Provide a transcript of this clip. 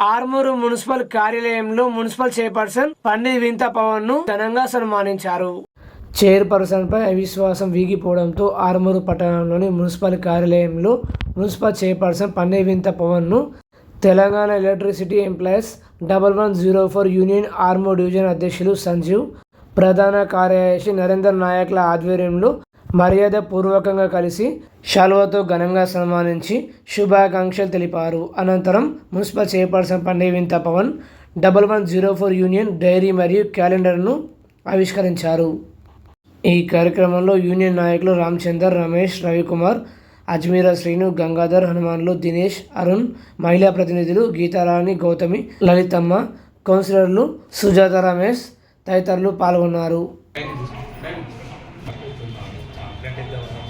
Armoor municipal కార్యాలయంలో municipal chairperson Pandit Vineetha పవన్ను ఘనంగా సన్మానించారు. చైర్పర్సన్ పై అవిశ్వాసం వీగిపోవడంతో ఆర్మూరు పట్టణంలోని మున్సిపల్ కార్యాలయంలో మున్సిపల్ చైర్పర్సన్ పన్నె వింత పవన్ను Telangana electricity employees double one zero four union Armoor division అధ్యక్షులు సంజీవ్ ప్రధాన కార్యదర్శి నరేందర్ నాయక్ల ఆధ్వర్యంలో మర్యాద పూర్వకంగా కలిసి శాలువతో ఘనంగా సన్మానించి శుభాకాంక్షలు తెలిపారు. అనంతరం మున్సిపల్ చైర్పర్సన్ పండే Vineetha Pavan double one zero four union diary మరియు క్యాలెండర్ను ఆవిష్కరించారు. ఈ కార్యక్రమంలో యూనియన్ నాయకులు రామచందర్ రమేష్ రవికుమార్ అజ్మీరా శ్రీను గంగాధర్ హనుమాన్లు దినేష్ అరుణ్ మహిళా ప్రతినిధులు గీతారాణి గౌతమి లలితమ్మ కౌన్సిలర్లు సుజాత రమేష్ తదితరులు పాల్గొన్నారు. ಕಂಡಿದ್ದವನು